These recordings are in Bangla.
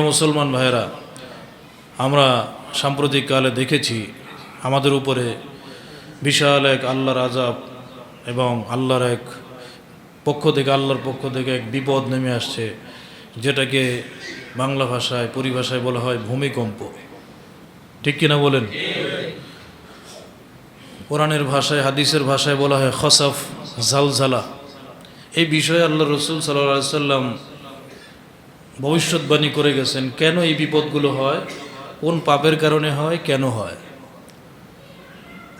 মুসলমান ভাইয়েরা, আমরা সাম্প্রতিক কালে দেখেছি আমাদের উপরে বিশাল এক আল্লাহর আজাব এবং আল্লাহর এক পক্ষ থেকে, আল্লাহর পক্ষ থেকে এক বিপদ নেমে আসছে, যেটাকে বাংলা ভাষায়, পরিভাষায় বলা হয় ভূমিকম্প। ঠিক কিনা বলেন? কোরআনের ভাষায়, হাদিসের ভাষায় বলা হয় খসাফ জালজালা। এই বিষয়ে আল্লাহ রসুল সাল্লাহ সাল্লাম ভবিষ্যৎবাণী করে গেছেন, কেন এই বিপদগুলো হয়? কোন পাপের কারণে হয়? কেন হয়?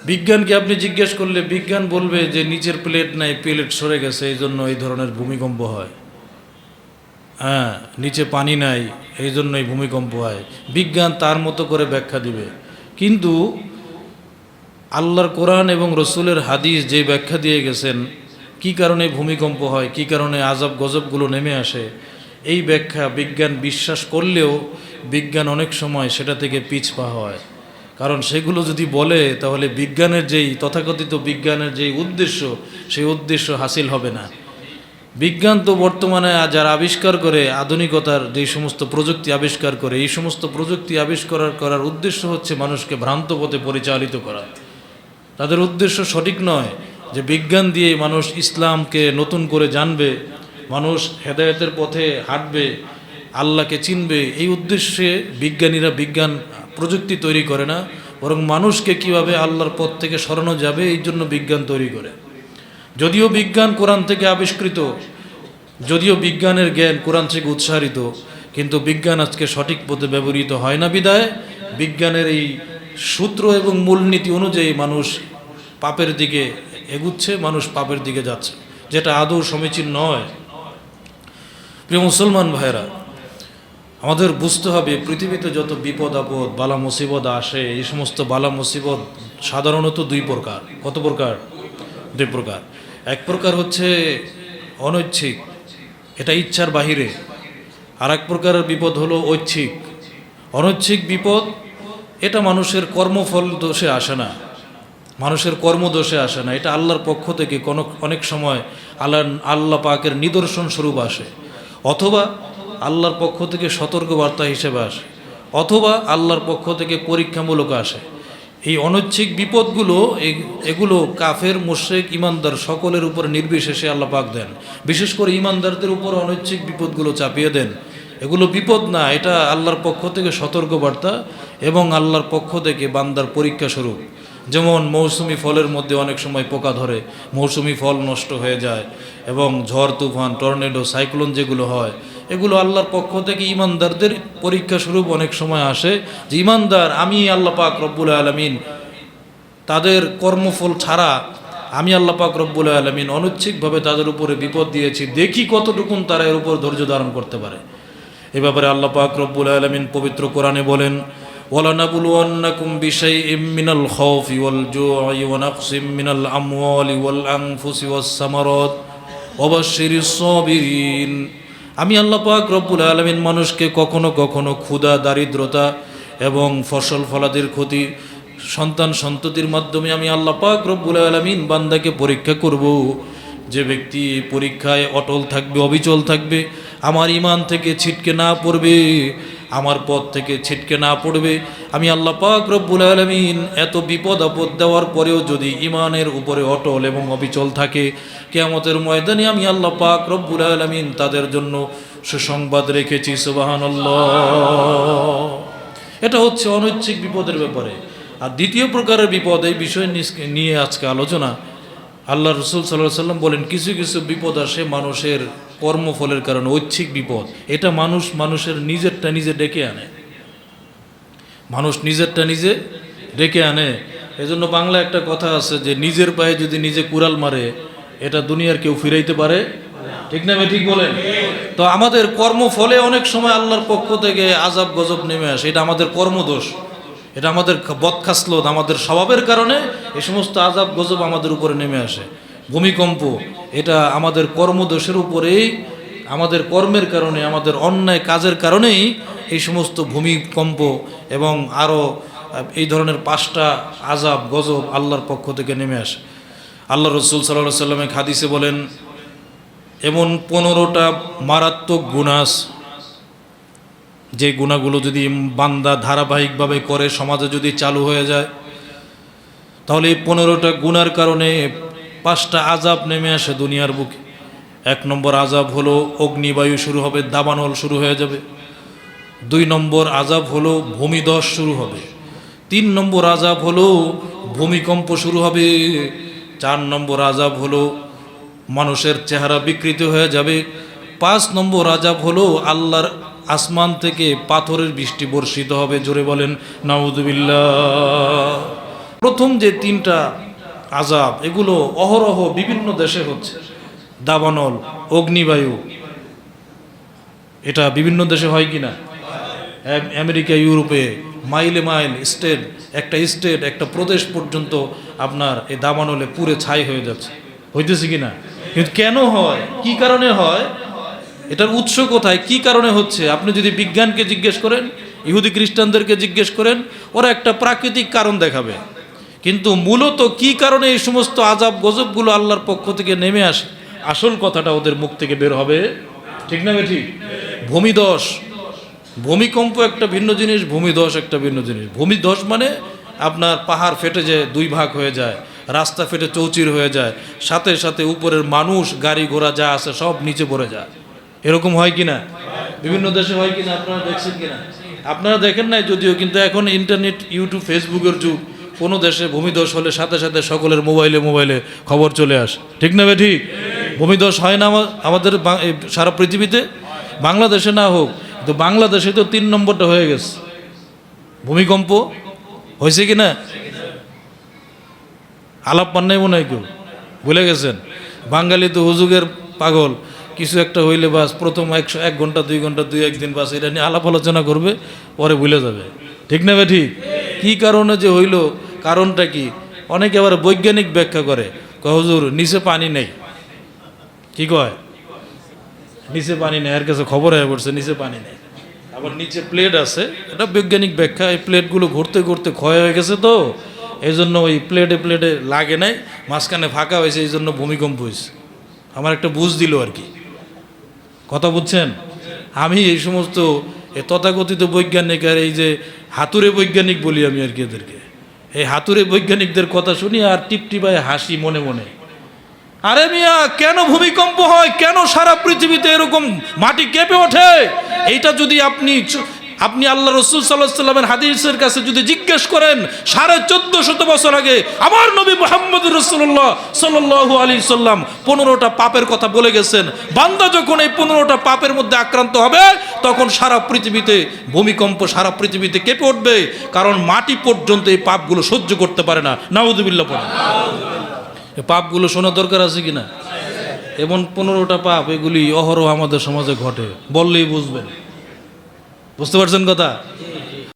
বিজ্ঞানকে আপনি জিজ্ঞেস করলে বিজ্ঞান বলবে যে নিচের প্লেট নাই, প্লেট সরে গেছে এই জন্য এই ধরনের ভূমিকম্প হয়। হ্যাঁ নিচে পানি নাই এই জন্যই ভূমিকম্প হয়। বিজ্ঞান তার মতো করে ব্যাখ্যা দিবে। কিন্তু আল্লাহর কোরআন এবং রসুলের হাদিস যে ব্যাখ্যা দিয়ে গেছেন, কি কারণে ভূমিকম্প হয়, কি কারণে আজব গজবগুলো নেমে আসে এই ব্যাখ্যা বিজ্ঞান বিশ্বাস করলেও বিজ্ঞান অনেক সময় সেটা থেকে পিছপা হয়। কারণ সেগুলো যদি বলে, তাহলে বিজ্ঞানের যেই তথাকথিত বিজ্ঞানের যেই উদ্দেশ্য, সেই উদ্দেশ্য হাসিল হবে না। বিজ্ঞান তো বর্তমানে যারা আবিষ্কার করে, আধুনিকতার যে সমস্ত প্রযুক্তি আবিষ্কার করে, এই সমস্ত প্রযুক্তি আবিষ্কার করার উদ্দেশ্য হচ্ছে মানুষকে ভ্রান্ত পথে পরিচালিত করা। তাদের উদ্দেশ্য সঠিক নয় যে বিজ্ঞান দিয়ে মানুষ ইসলামকে নতুন করে জানবে। মানুষ হেদায়তের পথে হাঁটবে, আল্লাহকে চিনবে, এই উদ্দেশ্যে বিজ্ঞানীরা বিজ্ঞান প্রযুক্তি তৈরি করে না, বরং মানুষকে কীভাবে আল্লাহর পথ থেকে সরানো যাবে, এই জন্য বিজ্ঞান তৈরি করে। যদিও বিজ্ঞান কোরআন থেকে আবিষ্কৃত, যদিও বিজ্ঞানের জ্ঞান কোরআন থেকে উৎসাহিত কিন্তু বিজ্ঞান আজকে সঠিক পথে ব্যবহৃত হয় না বিদায়। বিজ্ঞানের এই সূত্র এবং মূলনীতি অনুযায়ী মানুষ পাপের দিকে এগুচ্ছে, মানুষ পাপের দিকে যাচ্ছে, যেটা আদৌ সমীচীন নয়। প্রিয় মুসলমান ভাইরা আমাদের বুঝতে হবে পৃথিবীতে যত বিপদ, আপদ, বালা মুসিবত আসে, এই সমস্ত বালা মুসিবত সাধারণত দুই প্রকার। কত প্রকার? দুই প্রকার। এক প্রকার হচ্ছে অনৈচ্ছিক, এটা ইচ্ছার বাহিরে। আর এক প্রকারের বিপদ হলো ঐচ্ছিক। অনৈচ্ছিক বিপদ, এটা মানুষের কর্মফল দোষে আসে না। মানুষের কর্মদোষে আসে না। এটা আল্লাহর পক্ষ থেকে কোনো, অনেক সময় আল্লাহ আল্লাহ পাকের নিদর্শন স্বরূপ আসে। অথবা আল্লাহর পক্ষ থেকে সতর্কবার্তা হিসেবে আসে, অথবা আল্লাহর পক্ষ থেকে পরীক্ষামূলক আসে। এই অনৈচ্ছিক বিপদগুলো এগুলো কাফের মোশেক ইমানদার সকলের উপর নির্বিশেষে আল্লাহ পাক দেন। বিশেষ করে ইমানদারদের উপর অনৈচ্ছিক বিপদগুলো চাপিয়ে দেন। এগুলো বিপদ না, এটা আল্লাহর পক্ষ থেকে সতর্কবার্তা এবং আল্লাহর পক্ষ থেকে বান্দার পরীক্ষা স্বরূপ। যেমন মৌসুমি ফলের মধ্যে অনেক সময় পোকা ধরে, মৌসুমি ফল নষ্ট হয়ে যায় এবং ঝড় তুফান, টর্নেডো, সাইক্লোন যেগুলো হয়, এগুলো আল্লাহর পক্ষ থেকে ইমানদারদের পরীক্ষা স্বরূপ অনেক সময় আসে যে, ইমানদার, আমি আল্লাহ পাক রব্বুল আলমিন, তাদের কর্মফল ছাড়া আমি আল্লাহ পাক রব্বুল আলমিন অনৈচ্ছিকভাবে তাদের উপরে বিপদ দিয়েছি, দেখি কতটুকুন তারা এর উপর ধৈর্য ধারণ করতে পারে। এ ব্যাপারে আল্লাহ পাক রব্বুল আলমিন পবিত্র কোরআনে বলেন ولنبلونكم بشيء من الخوف والجوع ونقص من الأموال والأنفس والثمرات وبشر الصابرين আমি আল্লাহ পাক রব্বুল আলমিন মানুষকে কখনো কখনো ক্ষুধা দারিদ্রতা এবং ফসল ফলাদির ক্ষতি সন্তান সন্ততির মাধ্যমে আমি আল্লাহ পাক রব্বুল আলমিন বান্দাকে পরীক্ষা করব যে ব্যক্তি পরীক্ষায় অটল থাকবে অবিচল থাকবে আমার ইমান থেকে ছিটকে না পড়বে আমার পথ থেকে ছিটকে না পড়বে। আমি আল্লাহ পাক রব্বুল আলমিন এত বিপদ আপদ দেওয়ার পরেও যদি ইমানের উপরে অটল এবং অবিচল থাকে, কেয়ামতের ময়দানে আমি আল্লাহ পাক রব্বুল আলমিন তাদের জন্য সুসংবাদ রেখেছি সুবাহান এটা হচ্ছে অনৈচ্ছিক বিপদের ব্যাপারে। আর দ্বিতীয় প্রকারের বিপদ এই বিষয় নিয়ে আজকে আলোচনা। আল্লাহ রসুল সাল্লাহ সাল্লাম বলেন, কিছু কিছু বিপদ আসে মানুষের কর্মফলের কারণে, ঐচ্ছিক বিপদ। এটা মানুষ মানুষের নিজেরটা নিজে ডেকে আনে। মানুষ নিজেরটা নিজে ডেকে আনে। এজন্য বাংলা একটা কথা আছে যে, নিজের পায়ে যদি নিজে কুড়াল মারে, এটা দুনিয়ার কেউ ফিরাইতে পারে? ঠিক না ঠিক বলেন? তো আমাদের কর্মফলে অনেক সময় আল্লাহর পক্ষ থেকে আজাব গজব নেমে আসে। এটা আমাদের কর্মদোষ। এটা আমাদের বদখাসলত, আমাদের স্বভাবের কারণে এই সমস্ত আজাব গজব আমাদের উপরে নেমে আসে। ভূমিকম্প, এটা আমাদের কর্মদোষের উপরেই, আমাদের কর্মের কারণে, আমাদের অন্যায় কাজের কারণেই এই সমস্ত ভূমিকম্প এবং আরও এই ধরনের পাঁচটা আজাব গজব আল্লাহর পক্ষ থেকে নেমে আসে। আল্লাহ রসুল সাল্লাহ সাল্লামে খাদিসে বলেন, এমন পনেরোটা মারাত্মক গুনাস যে গুণাগুলো যদি বান্দা ধারাবাহিকভাবে করে, সমাজে যদি চালু হয়ে যায়, তাহলে এই পনেরোটা গুণার কারণে পাঁচটা আজাব নেমে আসে দুনিয়ার বুকে। এক নম্বর আজাব হলো অগ্নিবায়ু শুরু হবে, দাবানল শুরু হয়ে যাবে। দুই নম্বর আজাব হলো ভূমিধস শুরু হবে। তিন নম্বর আজাব হলো ভূমিকম্প শুরু হবে। চার নম্বর আজাব হলো মানুষের চেহারা বিকৃত হয়ে যাবে। পাঁচ নম্বর আজাব হলো আল্লাহর আসমান থেকে পাথরের বৃষ্টি বর্ষিত হবে। জোরে বলেন নাউদুবিল্লাহ প্রথম যে তিনটা আজাব, এগুলো অহরহ বিভিন্ন দেশে হচ্ছে। দাবানল, অগ্নিবায়ু। এটা বিভিন্ন দেশে হয় কি না আমেরিকা, ইউরোপে, মাইলে মাইল, স্টেট, একটা স্টেট, একটা প্রদেশ পর্যন্ত আপনার এই দাবানলে পুরে ছাই হয়ে যাচ্ছে। হইতেছে কি না কিন্তু কেন হয়? কি কারণে হয়? এটার উৎস কোথায়? কি কারণে হচ্ছে? আপনি যদি বিজ্ঞানকে জিজ্ঞেস করেন, ইহুদি খ্রিস্টানদেরকে জিজ্ঞেস করেন, ওরা একটা প্রাকৃতিক কারণ দেখাবে। কিন্তু মূলত কি কারণে এই সমস্ত আজাব গজবগুলো আল্লাহর পক্ষ থেকে নেমে আসে? আসল কথাটা ওদের মুখ থেকে বের হবে। ঠিক না ঠিক ভূমিদশ। ভূমিকম্প একটা ভিন্ন জিনিস ভূমিধস একটা ভিন্ন জিনিস। ভূমিধস মানে আপনার পাহাড় ফেটে যায়, দুই ভাগ হয়ে যায়, রাস্তা ফেটে চৌচির হয়ে যায়, সাথে সাথে উপরের মানুষ, গাড়ি ঘোড়া যা আছে সব নিচে পড়ে যায়। এরকম হয় কি না বিভিন্ন দেশে হয় কি না আপনারা দেখছেন কি না আপনারা দেখেন নাই যদিও, কিন্তু এখন ইন্টারনেট, ইউটিউব, ফেসবুকের যুগ। কোনো দেশে ভূমিধস হলে সাথে সাথে সকলের মোবাইলে মোবাইলে খবর চলে আসে। ঠিক না বে ঠিক? ভূমিধস হয় না আমা- আমাদের সারা পৃথিবীতে? বাংলাদেশে না হোক তো বাংলাদেশে তো তিন নম্বরটা হয়ে গেছে। ভূমিকম্প হয়েছে কি না? আলাপ পান নাই মনে হয় কেউ? ভুলে গেছেন? বাঙালি তো হুজুগের পাগল। কিছু একটা হইলে বাস প্রথম একশো এক ঘণ্টা, দুই ঘণ্টা, দুই একদিন বাস এটা নিয়ে আলাপ আলোচনা করবে, পরে ভুলে যাবে। ঠিক না বে ঠিক? কী কারণে যে হইল? কারণটা কি? অনেকে আবার বৈজ্ঞানিক ব্যাখ্যা করে হুজুর, নিচে পানি নেই। কি কয়? নিচে পানি নেই, এর কাছে খবর হয়ে পড়ছে, নিচে পানি নেই। আবার নিচে প্লেট আছে, এটা বৈজ্ঞানিক ব্যাখ্যা, এই প্লেটগুলো ঘুরতে ঘুরতে ক্ষয় হয়ে গেছে তো এই জন্য ওই প্লেটে প্লেটে লাগে নাই, মাঝখানে ফাঁকা হয়েছে এই জন্য ভূমিকম্প হয়েছে। আমার একটা বুঝ দিল আর কি। কথা বুঝছেন? আমি এই সমস্ত তথাকথিত বৈজ্ঞানিক আর এই যে হাতুরে বৈজ্ঞানিক বলি আমি আর কি এদেরকে। এই হাতুরে বৈজ্ঞানিকদের কথা শুনি আর টিপটিপায় হাসি মনে মনে। আরে মিয়া, কেন ভূমিকম্প হয়? কেন সারা পৃথিবীতে এরকম মাটি কেঁপে ওঠে? এইটা যদি আপনি আপনি আল্লাহ রসুল সাল্লাহ সাল্লামের হাদিসের কাছে যদি জিজ্ঞেস করেন, সাড়ে চোদ্দ শত বছর আগে আমার নবী মোহাম্মদ রসুল্লাহ সাল্লাহ আলী সাল্লাম পনেরোটা পাপের কথা বলে গেছেন। বান্দা যখন এই পনেরোটা পাপের মধ্যে আক্রান্ত হবে, তখন সারা পৃথিবীতে, ভূমিকম্প সারা পৃথিবীতে কেঁপে উঠবে, কারণ মাটি পর্যন্ত এই পাপগুলো সহ্য করতে পারে না। নাউদুবিল্লা পড়ে পাপগুলো শোনা দরকার আছে কি না এমন পনেরোটা পাপ এগুলি অহরহ আমাদের সমাজে ঘটে, বললেই বুঝবেন। বুঝতে পারছেন কথা?